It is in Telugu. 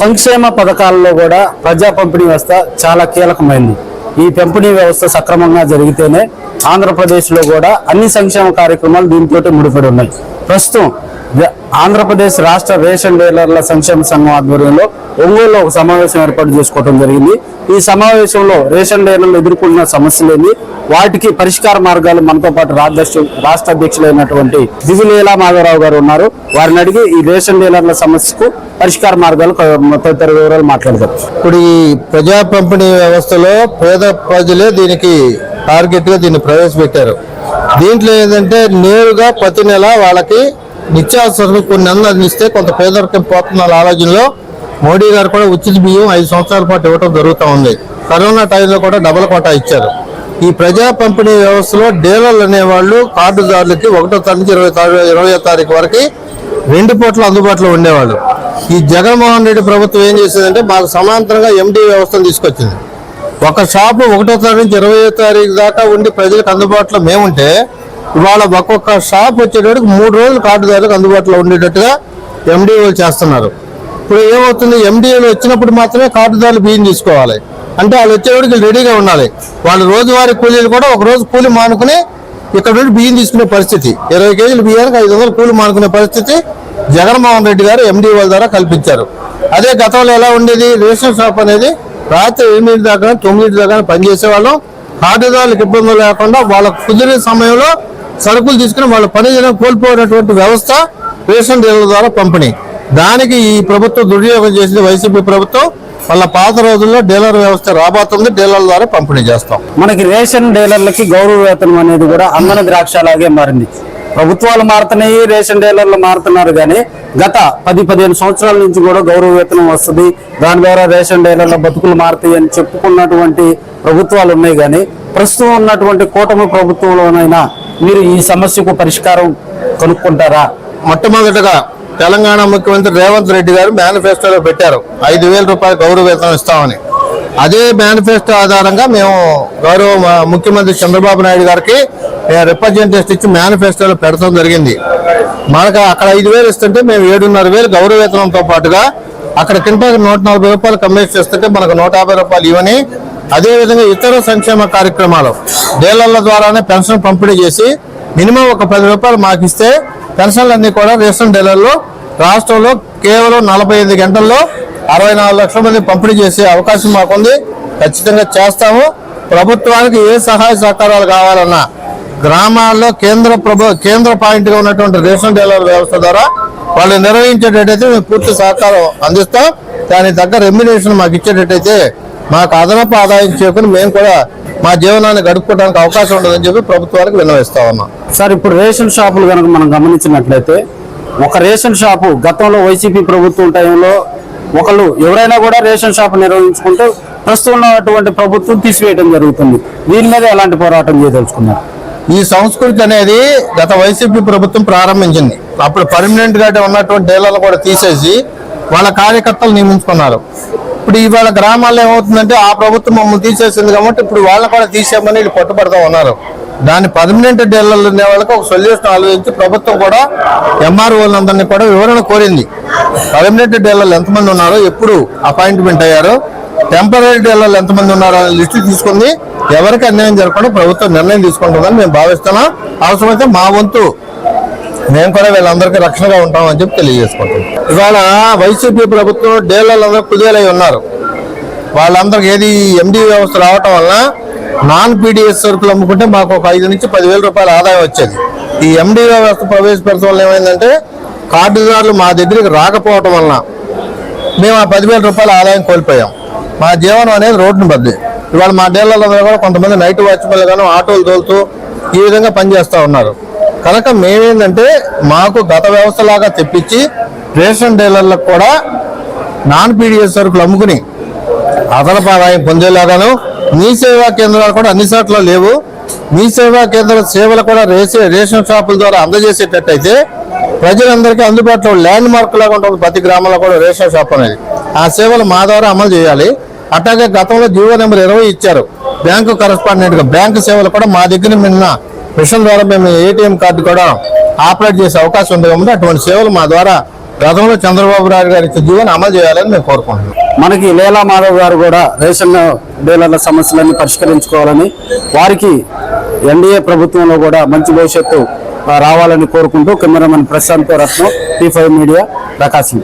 సంక్షేమ పథకాల్లో కూడా ప్రజా పంపిణీ వ్యవస్థ చాలా కీలకమైంది. ఈ పంపిణీ వ్యవస్థ సక్రమంగా జరిగితేనే ఆంధ్రప్రదేశ్లో కూడా అన్ని సంక్షేమ కార్యక్రమాలు దీంతో ముడిపడి ఉన్నాయి. ప్రస్తుతం ఆంధ్రప్రదేశ్ రాష్ట్ర రేషన్ డీలర్ల సంక్షేమ సంఘం ఆధ్వర్యంలో ఒంగోలులో ఒక సమావేశం ఏర్పాటు చేసుకోవడం జరిగింది. ఈ సమావేశంలో రేషన్ డీలర్లు ఎదుర్కొన్న సమస్యలేంది వాటికి పరిష్కార మార్గాలు మనతో పాటు రాష్ట్ర రాష్ట్ర అధ్యక్షులైనటువంటి దివిలీలా మాధవరావు గారు ఉన్నారు. వారిని అడిగి ఈ రేషన్ డీలర్ల సమస్యకు పరిష్కార మార్గాలు తదితర వివరాలు మాట్లాడదాం. ఇప్పుడు ఈ ప్రజా పంపిణీ వ్యవస్థలో పేద ప్రజలే దీనికి టార్గెట్గా దీన్ని ప్రవేశపెట్టారు. దీంట్లో ఏంటంటే నేరుగా ప్రతి నెల వాళ్ళకి నిత్యావసరాలు కొన్ని నెలలు అందిస్తే కొంత పేదరికం పోతున్న ఆలోచనలో మోడీ గారు కూడా ఉచిత బియ్యం ఐదు సంవత్సరాల పాటు ఇవ్వడం జరుగుతూ ఉంది. కరోనా టైంలో కూడా డబల్ కోటా ఇచ్చారు. ఈ ప్రజా పంపిణీ వ్యవస్థలో డీలర్లు అనేవాళ్ళు కార్డుదారులకి ఒకటో తారీఖు ఇరవై ఇరవై తారీఖు వరకు రెండు పూట్ల అందుబాటులో ఉండేవాళ్ళు. ఈ జగన్మోహన్ రెడ్డి ప్రభుత్వం ఏం చేసిందంటే మాకు సమాంతరంగా ఎండి వ్యవస్థను తీసుకొచ్చింది. ఒక షాపు ఒకటో తారీఖు నుంచి ఇరవై తారీఖు దాకా ఉండి ప్రజలకు అందుబాటులో మేముంటే ఇవాళ ఒక్కొక్క షాప్ వచ్చేటప్పటికి మూడు రోజులు కార్డుదారులకు అందుబాటులో ఉండేటట్టుగా ఎండిఓలు చేస్తున్నారు. ఇప్పుడు ఏమవుతుంది? ఎండిఓలు వచ్చినప్పుడు మాత్రమే కార్డుదారులు బియ్యం తీసుకోవాలి. అంటే వాళ్ళు వచ్చేవాడికి రెడీగా ఉండాలి. వాళ్ళు రోజువారీ కూలీలు కూడా ఒక రోజు కూలి మానుకుని ఇక్కడ నుండి బియ్యం తీసుకునే పరిస్థితి. ఇరవై కేజీలు బియ్యానికి ఐదు వందలు కూలి మానుకునే పరిస్థితి జగన్మోహన్ రెడ్డి గారు ఎండిఓల ద్వారా కల్పించారు. అదే గతంలో ఎలా ఉండేది? రేషన్ షాప్ అనేది రాత్రి ఎనిమిది దాకా తొమ్మిది దాకా పనిచేసే వాళ్ళం కార్డుదారులకు ఇబ్బందులు లేకుండా వాళ్ళ కుదిరే సమయంలో సరుకులు తీసుకుని వాళ్ళ పని చేయడం కోల్పోయినటువంటి వ్యవస్థ రేషన్ డీలర్ల ద్వారా పంపిణీ. దానికి ఈ ప్రభుత్వం దుర్వినియోగం చేసింది వైసీపీ ప్రభుత్వం. వాళ్ళ పాత రోజుల్లో డీలర్ వ్యవస్థ రాబోతుంది డీలర్ల ద్వారా పంపిణీ చేస్తాం. మనకి రేషన్ డీలర్లకి గౌరవ వేతనం అనేది కూడా అమ్మన ద్రాక్ష లాగే మారింది. ప్రభుత్వాలు మారుతున్నాయి రేషన్ డీలర్లు మారుతున్నారు కానీ గత పది పదిహేను సంవత్సరాల నుంచి కూడా గౌరవ వేతనం వస్తుంది. దాని ద్వారా రేషన్ డీలర్ల బతుకులు మారుతాయి అని చెప్పుకున్నటువంటి ప్రభుత్వాలు ఉన్నాయి కానీ ప్రస్తుతం ఉన్నటువంటి కూటమి ప్రభుత్వంలోనైనా మీరు ఈ సమస్యకు పరిష్కారం కనుక్కుంటారా? మొట్టమొదటగా తెలంగాణ ముఖ్యమంత్రి రేవంత్ రెడ్డి గారు మేనిఫెస్టోలో పెట్టారు. ఐదు వేల రూపాయల గౌరవ వేతనం ఇస్తామని. అదే మేనిఫెస్టో ఆధారంగా మేము గౌరవ ముఖ్యమంత్రి చంద్రబాబు నాయుడు గారికి రిప్రజెంటేషన్ ఇచ్చి మేనిఫెస్టోలో పెడతాం జరిగింది. మనకు అక్కడ ఐదు వేలు ఇస్తుంటే మేము ఏడున్నర వేలు గౌరవ వేతనంతో పాటుగా అక్కడ కింద నూట నలభై రూపాయలు కమ్మేసి చేస్తుంటే మనకు నూట యాభై రూపాయలు ఇవని అదేవిధంగా ఇతర సంక్షేమ కార్యక్రమాలు డీలర్ల ద్వారానే పెన్షన్ పంపిణీ చేసి మినిమం ఒక పది రూపాయలు మాకు ఇస్తే పెన్షన్లన్నీ కూడా రేషన్ డీలర్లు రాష్ట్రంలో కేవలం నలభై ఐదు గంటల్లో అరవై నాలుగు లక్షల మంది పంపిణీ చేసే అవకాశం మాకుంది. ఖచ్చితంగా చేస్తాము. ప్రభుత్వానికి ఏ సహాయ సహకారాలు కావాలన్నా గ్రామాల్లో కేంద్ర ప్రభు కేంద్ర పాయింట్గా ఉన్నటువంటి రేషన్ డీలర్ వ్యవస్థ ద్వారా వాళ్ళు నిర్వహించేటట్టయితే మేము పూర్తి సహకారం అందిస్తాం. దానికి తగ్గ రెమ్యునేషన్ మాకు ఇచ్చేటట్టయితే మాకు అదనపు ఆదాయం చేకుని మేము కూడా మా జీవనాన్ని గడుపుకోవడానికి అవకాశం ఉండదని చెప్పి ప్రభుత్వానికి విన్నవిస్తా ఉన్నాం. సార్ ఇప్పుడు రేషన్ షాపులు కనుక మనం గమనించినట్లయితే ఒక రేషన్ షాపు గతంలో వైసీపీ ప్రభుత్వం టైంలో ఒకళ్ళు ఎవరైనా కూడా రేషన్ షాప్ నిర్వహించుకుంటే ప్రస్తుతం ఉన్నటువంటి ప్రభుత్వం తీసివేయడం జరుగుతుంది. దీని మీద ఎలాంటి పోరాటం చేయదలుచుకున్నారు? ఈ సంస్కృతి అనేది గత వైసీపీ ప్రభుత్వం ప్రారంభించింది. అప్పుడు పర్మనెంట్గా ఉన్నటువంటి డీలర్లు కూడా తీసేసి వాళ్ళ కార్యకర్తలు నియమించుకున్నారు. ఇప్పుడు ఇవాళ గ్రామాల్లో ఏమవుతుందంటే ఆ ప్రభుత్వం మమ్మల్ని తీసేసింది కాబట్టి ఇప్పుడు వాళ్ళని కూడా తీసేయమని వీళ్ళు పట్టుబడతా ఉన్నారు. దాన్ని పర్మనెంట్ డీలర్లు ఉండే వాళ్ళకి ఒక సొల్యూషన్ ఆలోచించి ప్రభుత్వం కూడా ఎంఆర్ఓలందరినీ కూడా వివరణ కోరింది. పర్మనెంట్ డీలర్లు ఎంతమంది ఉన్నారో ఎప్పుడు అపాయింట్మెంట్ అయ్యారో టెంపరీ డీలర్లు ఎంతమంది ఉన్నారో అనే లిస్టు తీసుకుంది. ఎవరికి అన్యాయం జరగకుండా ప్రభుత్వం నిర్ణయం తీసుకుంటుందని మేము భావిస్తున్నాం. అవసరమైతే మా వంతు మేము కూడా వీళ్ళందరికీ రక్షణగా ఉంటామని చెప్పి తెలియజేసుకుంటాం ఇవాళ వైసీపీ ప్రభుత్వం డీలర్లందరూ కుదేలై ఉన్నారు. వాళ్ళందరికి ఏది ఎండి వ్యవస్థ రావటం వల్ల నాన్ పీడిఎస్ సరుకులు అమ్ముకుంటే మాకు ఒక ఐదు నుంచి పదివేల రూపాయల ఆదాయం వచ్చేది. ఈ ఎండి వ్యవస్థ ప్రవేశపెడతాం వల్ల ఏమైందంటే కార్డుదారులు మా దగ్గరికి రాకపోవటం వలన మేము ఆ పదివేల రూపాయల ఆదాయం కోల్పోయాం. మా జీవనం అనేది రోడ్డును బద్ది ఇవాళ మా డీలర్లందరూ కూడా కొంతమంది నైట్ వాచ్మెన్లు కానీ ఆటోలు తోలుతూ ఈ విధంగా పనిచేస్తూ ఉన్నారు. కనుక మేమేంటంటే మాకు గత వ్యవస్థలాగా తెప్పించి రేషన్ డీలర్లకు కూడా నాన్ పీడిఎస్ సరుకులు అమ్ముకుని అదనపు ఆదాయం పొందేలాగాను మీ సేవా కేంద్రాలు కూడా అన్ని చోట్ల లేవు. మీ సేవా కేంద్ర సేవలు కూడా రేసే రేషన్ షాపుల ద్వారా అందజేసేటట్టయితే ప్రజలందరికీ అందుబాటులో ల్యాండ్ మార్క్ లాగా ఉంటుంది ప్రతి గ్రామంలో కూడా రేషన్ షాప్ అనేది. ఆ సేవలు మా ద్వారా అమలు చేయాలి. అట్లాగే గతంలో జీవో నెంబర్ ఇరవై ఇచ్చారు. బ్యాంకు కరస్పాండెంట్గా బ్యాంకు సేవలు కూడా మా దగ్గర నిన్న మిషన్ ద్వారా మేము ఏటీఎం కార్డు కూడా ఆపరేట్ చేసే అవకాశం ఉంది. కాబట్టి అటువంటి సేవలు మా ద్వారా గతంలో చంద్రబాబు నాయుడు గారి ఇచ్చిన అమలు చేయాలని మేము కోరుకుంటున్నాం. మనకి లీలా మాధవ్ గారు కూడా రేషన్ డీలర్ల సమస్యలన్నీ పరిష్కరించుకోవాలని వారికి ఎన్డీఏ ప్రభుత్వంలో కూడా మంచి భవిష్యత్తు రావాలని కోరుకుంటూ cameraman Prashanth Ratnam T five media Prakasam.